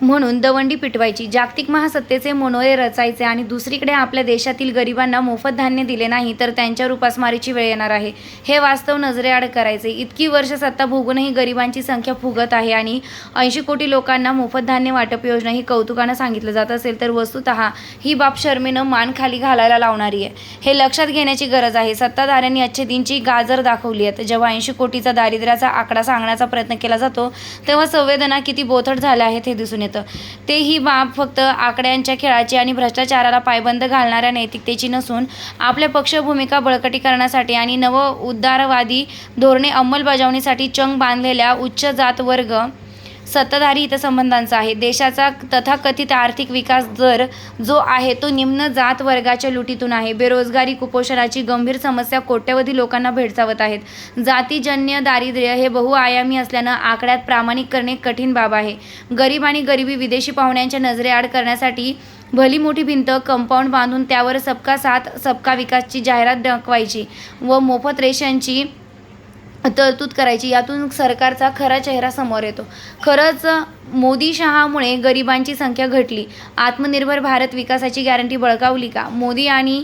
म्हणून दवंडी पिटवायची. जागतिक महासत्तेचे मनोरे रचायचे आणि दुसरीकडे आपल्या देशातील गरिबांना मोफत धान्य दिले नाही तर त्यांच्यावर उपासमारीची वेळ येणार आहे. हे वास्तव नजरेआड करायचे. इतकी वर्ष सत्ता भोगूनही गरिबांची संख्या फुगत आहे आणि ऐंशी कोटी लोकांना मोफत धान्य वाटप योजना ही कौतुकानं सांगितलं जात असेल तर वस्तुत ही बाब शर्मेनं मान खाली घालायला लावणारी आहे. हे लक्षात घेण्याची गरज आहे. सत्ताधाऱ्यांनी अच्छेदींची गाजर दाखवली आहेत. जेव्हा ऐंशी कोटीचा दारिद्र्याचा आकडा सांगण्याचा प्रयत्न केला जातो तेव्हा संवेदना किती बोथट झाल्या आहेत हे दिसून येतं ते ही बाब फक्त आकड्यांच्या खेळाची आणि भ्रष्टाचाराला पायबंद घालणाऱ्या नैतिकतेची नसून आपल्या पक्ष भूमिका बळकटीकरणासाठी आणि नव उदारवादी धोरणे अंमलबजावणीसाठी चंग बांधलेल्या उच्च जात वर्ग सत्ताधारी हितसंबंधांचा आहे. देशाचा तथाकथित आर्थिक विकास दर जो आहे तो निम्न जात वर्गाच्या लुटीतून आहे. बेरोजगारी कुपोषणाची गंभीर समस्या कोट्यवधी लोकांना भेडसावत आहेत. जातीजन्य दारिद्र्य हे बहुआयामी असल्यानं आकड्यात प्रामाणिक करणे कठीण बाब आहे. गरीब आणि गरिबी विदेशी पाहुण्यांच्या नजरेआड करण्यासाठी भली मोठी भिंत कंपाऊंड बांधून त्यावर सबका साथ सबका विकासची जाहिरात डकवायची व मोफत रेशनची तरतूद करायची. यातून सरकारचा खरा चेहरा समोर येतो. खरंच मोदी शहामुळे गरिबांची संख्या घटली. आत्मनिर्भर भारत विकासाची गॅरंटी बळकावली का? मोदी आणि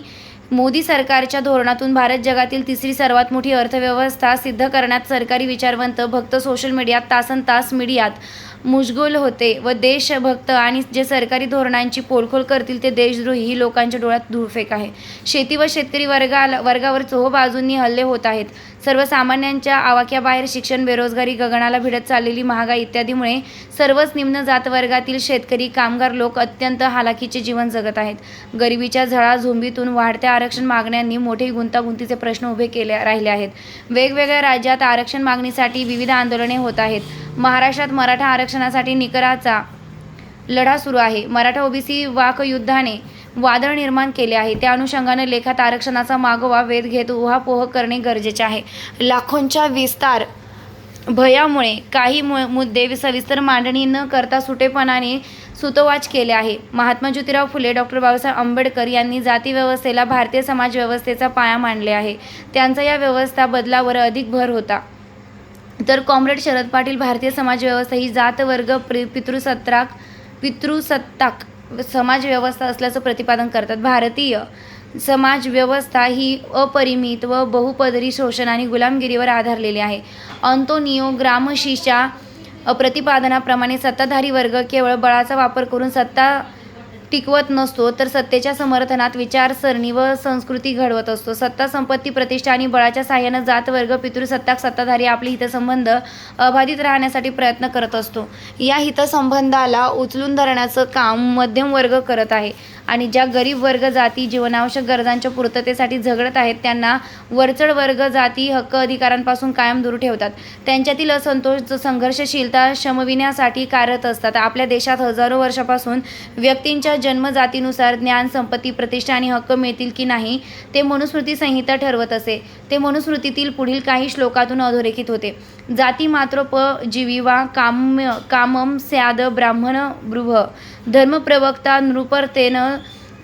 मोदी सरकारच्या धोरणातून भारत जगातील तिसरी सर्वात मोठी अर्थव्यवस्था सिद्ध करण्यात सरकारी विचारवंत भक्त सोशल मीडियात तासन तास मीडियात मुशगुल होते व देशभक्त आणि जे सरकारी धोरणांची पोलखोल करतील ते देशद्रोही ही लोकांच्या डोळ्यात धुळफेक आहे. शेती व शेतकरी वर्गाला वर्गावर चोह बाजूंनी हल्ले होत आहेत. सर्वसामान्यांच्या आवाक्याबाहेर शिक्षण बेरोजगारी गगनाला भिडत चाललेली महागाई इत्यादीमुळे सर्वच निम्न जात वर्गातील शेतकरी कामगार लोक अत्यंत हालाकीचे जीवन जगत आहेत. गरिबीच्या झळा झोंबीतून वाढत्या आरक्षण मागण्यांनी मोठे गुंतागुंतीचे प्रश्न उभे केले राहिले आहेत. वेगवेगळ्या राज्यात आरक्षण मागणीसाठी विविध आंदोलने होत आहेत. महाराष्ट्रात मराठा आरक्षणासाठी निकराचा लढा सुरू आहे. मराठा ओबीसी वाकयुद्धाने वादळ निर्माण केले आहे. त्या अनुषंगाने लेखात आरक्षणाचा मागोवा वेध घेत उहापोह करणे गरजेचे आहे. लाखोंच्या विस्तार भयामुळे काही मु- मुद्दे सविस्तर मांडणी न करता सुटेपणाने सुतोवाच केले आहे. महात्मा ज्योतिराव फुले डॉक्टर बाबासाहेब आंबेडकर यांनी जातीव्यवस्थेला भारतीय समाज व्यवस्थेचा पाया मांडले आहे. त्यांचा या व्यवस्था बदलावर अधिक भर होता. तर कॉम्रेड शरद पाटील भारतीय समाज व्यवस्था ही जातवर्ग पितृसत्ताक पितृसत्ताक समाज व्यवस्था असल्याचं प्रतिपादन करतात. भारतीय समाज व्यवस्था ही अपरिमित व बहुपदरी शोषण आणि गुलामगिरीवर आधारलेली आहे. अंतोनिओ ग्रामशीच्या प्रतिपादनाप्रमाणे सत्ताधारी वर्ग केवळ बळाचा वापर करून सत्ता टिकवत नसतो तर सत्तेच्या समर्थनात विचारसरणी व संस्कृती घडवत असतो. सत्ता संपत्ती प्रतिष्ठा आणि बळाच्या साह्यानं जात वर्ग पितृसत्ताक सत्ताधारी आपले हितसंबंध अबाधित राहण्यासाठी प्रयत्न करत असतो. या हितसंबंधाला उचलून धरण्याचं काम मध्यम वर्ग करत आहे. आणि ज्या गरीब वर्ग जाती जीवनावश्यक गरजांच्या पूर्ततेसाठी झगडत आहेत त्यांना वरचढ वर्ग जाती हक्क अधिकारांपासून कायम दूर ठेवतात. त्यांच्यातील असंतोष संघर्षशीलता शमविण्यासाठी कार्यरत असतात. आपल्या देशात हजारो वर्षापासून व्यक्तींच्या जन्मजातीनुसार ज्ञान संपत्ती प्रतिष्ठा आणि हक्क मिळतील की नाही ते मनुस्मृती संहिता ठरवत असे. ते मनुस्मृतीतील पुढील काही श्लोकातून अधोरेखित होते. जाती मात्र प जीविवा काम्य कामम स्याद ब्राह्मण ब्रुभ धर्मप्रवक्ता नृपर्तेन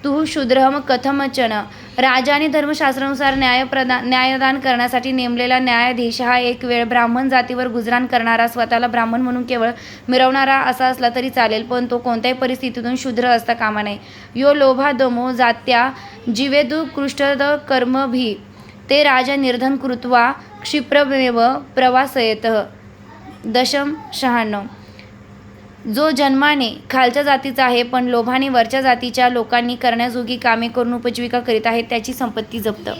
तू शूद्रहम कथमचन. राजाने धर्मशास्त्रानुसार न्याय प्रदान न्यायदान करण्यासाठी नेमलेला न्यायाधीश हा एक वेळ ब्राह्मण जातीवर गुजराण करणारा स्वतःला ब्राह्मण म्हणून केवळ मिरवणारा असा असला तरी चालेल पण तो कोणत्याही परिस्थितीतून शूद्र असता कामा नये. यो लोभा दमो जात्या जीवेदु कृष्टद कर्मभी ते राजा निर्धन कृत्वा क्षिप्रमेव प्रवासयत. दशम शहाण्णव. जो जन्माने खालच्या जातीचा आहे पण लोभाने वरच्या जातीच्या लोकांनी करण्याजोगी कामे करून उपजीविका करीत आहेत त्याची संपत्ती जप्त.